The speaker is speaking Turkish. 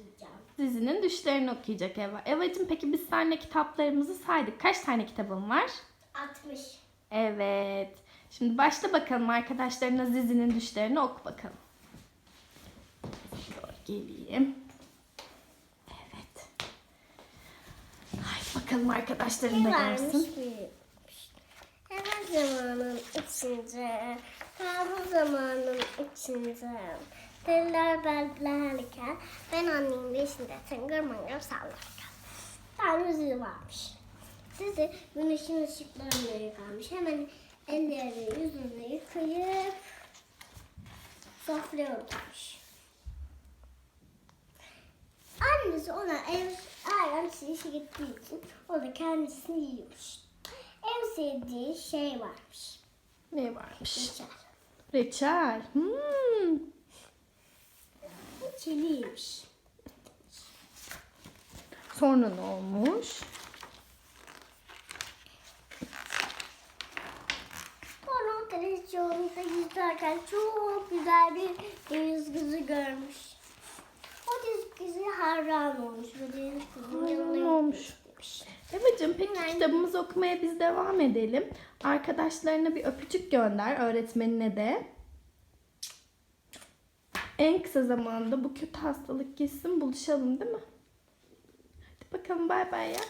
okuyacağım. Dizinin düşlerini okuyacak Eva. Eva'cığım peki biz seninle kitaplarımızı saydık. Kaç tane kitabın var? 60. Evet. Şimdi başla bakalım arkadaşlarına Zizi'nin düşlerini oku bakalım. Şöyle geleyim. Evet. Haydi bakalım arkadaşların da Ne varmış görsün. büyümüş. Hemen zamanın içinde, kavga zamanın içinde. Deliler bellerken ben annemin beşinde tıngır mıngır sallarken. Tanrı zizi varmış. Sizi güneşin ışıklarına yıkanmış. Hemen ellerini yüzünü yıkayıp sofraya oturmuş. Annesi ona ev ayran işe gittiği için o da kendisini yiyormuş. En sevdiği şey varmış. Ne varmış? Reçel. Reçel. Hmm. Çeliymiş. Sonra ne olmuş? Sonra televizyonda izlerken çok güzel bir deniz kızı görmüş. O deniz kızı hayran olmuş ve deniz kızının yanına olmuş. Eva'cığım peki kitabımızı okumaya biz devam edelim. Arkadaşlarına bir öpücük gönder. Öğretmenine de. En kısa zamanda bu kötü hastalık gitsin buluşalım değil mi? Hadi bakalım bay bay ya.